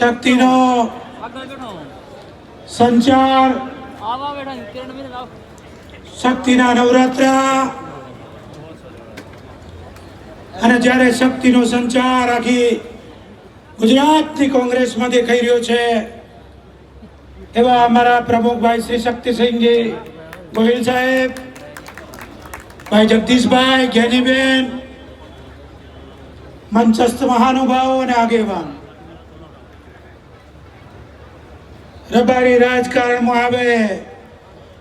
શક્તિનો સંચાર શક્તિના નવરાત્ર અને જ્યારે શક્તિનો સંચાર આખી ગુજરાતની કોંગ્રેસમાં થઈ રહ્યો છે, એવા અમારા પ્રમુખભાઈ શ્રી શક્તિસિંહજી ગોહિલ સાહેબ, ભાઈ જગદીશભાઈ જ્ઞાનીબેન મંચસ્થ મહાનુભાવો અને આગેવાન. રબારી રાજકારણમાં આવે,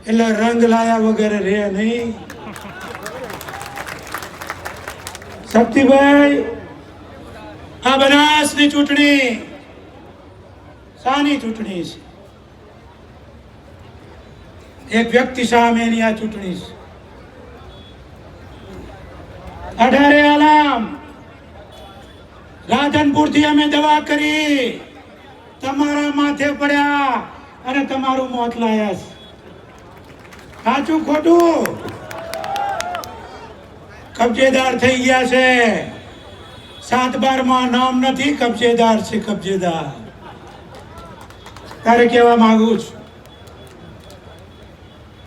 એટલે રંગ લાયા વગર રહે નહીં. શક્તિભાઈ, આ બનાસની ચૂંટણી, શાની ચૂંટણી છે. એક વ્યક્તિ સામેની આ ચૂંટણી છે. અઢારે આલામ. રાધનપુરથી અમે દવા કરી. તમારા માથે પડ્યા. અને તમારું મોત લાયા છે સાચું ખોટું? કબજેદાર થઈ ગયા છે. સાત બારમાં નામ નથી, કબજેદાર છે કબજેદાર. તારે કહેવા માંગુ છું.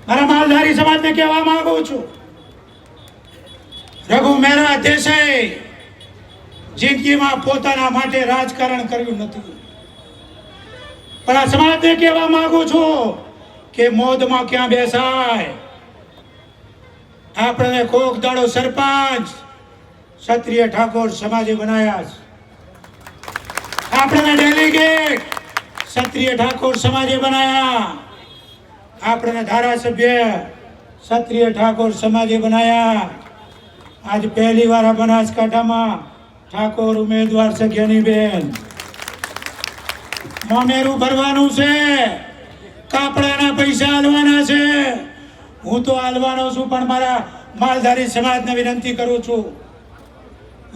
મારા માલધારી સમાજને કહેવા માંગુ છું. રઘુ મહેરા દેસાઈ જિંદગીમાં પોતાના માટે રાજકારણ કર્યું નથી. પણ આ સમાજને કહેવા માંગુ છું કે મોદમાં ક્યાં બેસાય? આપણને કોક દાડો સરપંચ, ક્ષત્રિય ઠાકોર સમાજે બનાયા છે. આપણને ડેલિગેટ ક્ષત્રિય ઠાકોર સમાજે બનાયા. આપણને ધારાસભ્ય, ક્ષત્રિય ઠાકોર સમાજે બનાયા. આજ પહેલી વાર બનાસકાંઠામાં ઠાકોર ઉમેદવાર છે જ્ઞાનીબેન મામેરું ભરવાનું છે. કાપડાના પૈસા હાલવાના છે. હું તો હાલવાનો છું, પણ મારા માલધારી સમાજને વિનંતી કરું છું.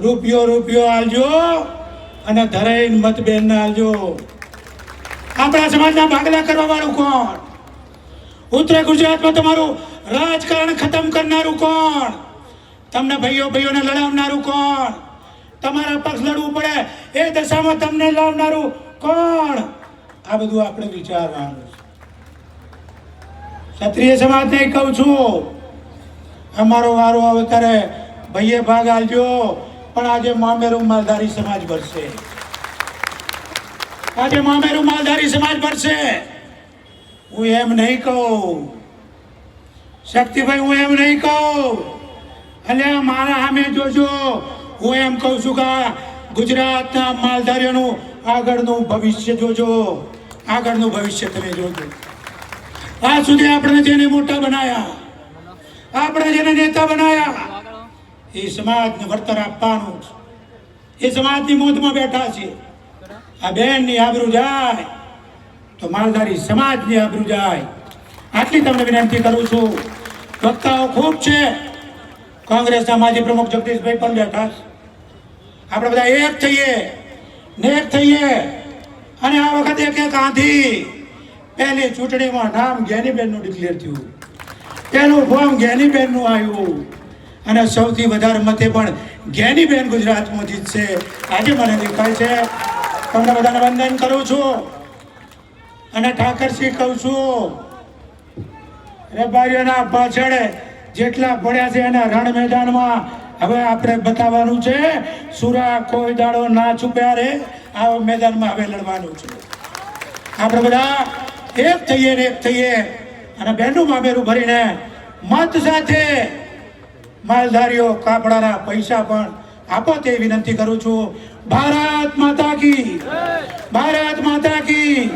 રૂપિયો રૂપિયો હાલજો અને ધરાઈને મતબેન ના હાલજો આપણા સમાજના ભાગલા કરવા વાળું કોણ? ઉત્તર ગુજરાતમાં તમારું રાજકારણ ખતમ કરનારું કોણ? તમને ભાઈઓ, ભાઈઓને લડાવનારું કોણ? તમારા પક્ષ લડવું પડે, એ દશામાં તમને લાવનારું કોણ? આ બધું આપણે વિચારવાનું છે. ક્ષત્રિય સમાજને કહું છું, અમારો વારો આવે ત્યારે ભાઈએ ભાગ આલજો, પણ આજે મામેરું માલધારી સમાજ ભરશે આજે મામેરું માલધારી સમાજ ભરશે હું એમ નહીં કહું. શક્તિભાઈ, હું એમ નહીં કહું. એટલે મારા સામે જોજો. હું એમ કહું છું કે ગુજરાતના માલધારીઓનું આગળનું ભવિષ્ય જોજો. આગળનું ભવિષ્ય તમે જોજો. આ સુધી આપણે જેને મોટા બનાયા, આપણે જેને નેતા બનાયા, એ સમાજને વળતર આપવાનું એ સમાજની મોતમાં બેઠા છે આ બેનની આબરૂ જાય, તો માલધારી સમાજની આબરૂ જાય. આટલી તમને વિનંતી કરું છું. વક્તાઓ ખૂબ છે. કોંગ્રેસના માજી પ્રમુખ જગદીશભાઈ પણ બેઠા આપણે બધા એક થઈએ. ને થઈએ. અને આ વખતે એક એક આંધી પહેલી ચૂંટણીમાં નામ જ્ઞાનીબેનનું ડિક્લેર થયું. પહેલું ફોર્મ જ્ઞાનીબેનનું આવ્યું. અને સૌથી વધારે મતે પણ જ્ઞાનીબેન ગુજરાતમાં જીતશે. આજે મને દેખાય છે. તમને બધાને વંદન કરું છું. અને ઠાકરસિંહ કહું છું વેપારીઓના પાછળ જેટલા પડ્યા છે એના રણ મેદાનમાં હવે આપણે બતાવવાનું છે, સુરા કોઈ દાડો ના છુપ્યા રે, આવા મેદાનમાં હવે લડવાનું છે. આપણે બધા એક થઈએ ને એક થઈએ, અને બેનું મામેરું ભરીને મત સાથે માલધારીઓ કાપડાના પૈસા પણ આપો તે વિનંતી કરું છું. ભારત માતા કી, ભારત માતા કી.